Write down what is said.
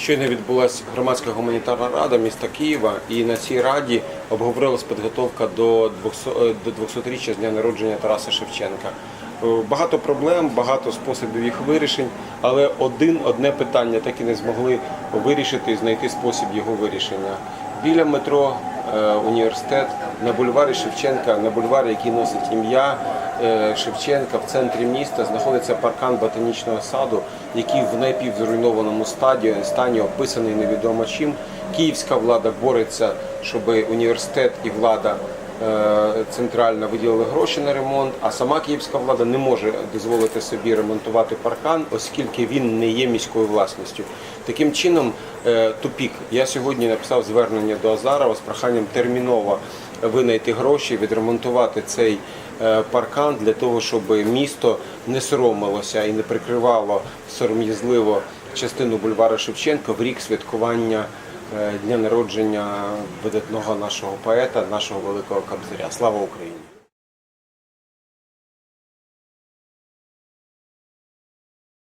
Щойно відбулася громадська гуманітарна рада міста Києва, і на цій раді обговорилась підготовка до 200 е, 200-річчя з дня народження Тараса Шевченка. Е, Багато проблем, багато способів їх вирішень, але один одне питання так і не змогли вирішити і знайти спосіб його вирішення. Біля метро е, університет на бульварі Шевченка, на бульварі, який носить ім'я Шевченка, в центрі міста знаходиться паркан ботанічного саду, який в напівзруйнованому стаді стані описаний невідомо чим. Київська влада бореться, щоб університет і влада е, центральна виділили гроші на ремонт, а сама київська влада не може дозволити собі ремонтувати паркан, оскільки він не є міською власністю. Таким чином, е, тупік. Я сьогодні написав звернення до Азарова з проханням терміново винайти гроші, відремонтувати цей е, паркан для того, щоб місто не соромилося і не прикривало сором'язливо частину бульвара Шевченка в рік святкування е, дня народження видатного нашого поета, нашого великого кобзаря. Слава Україні!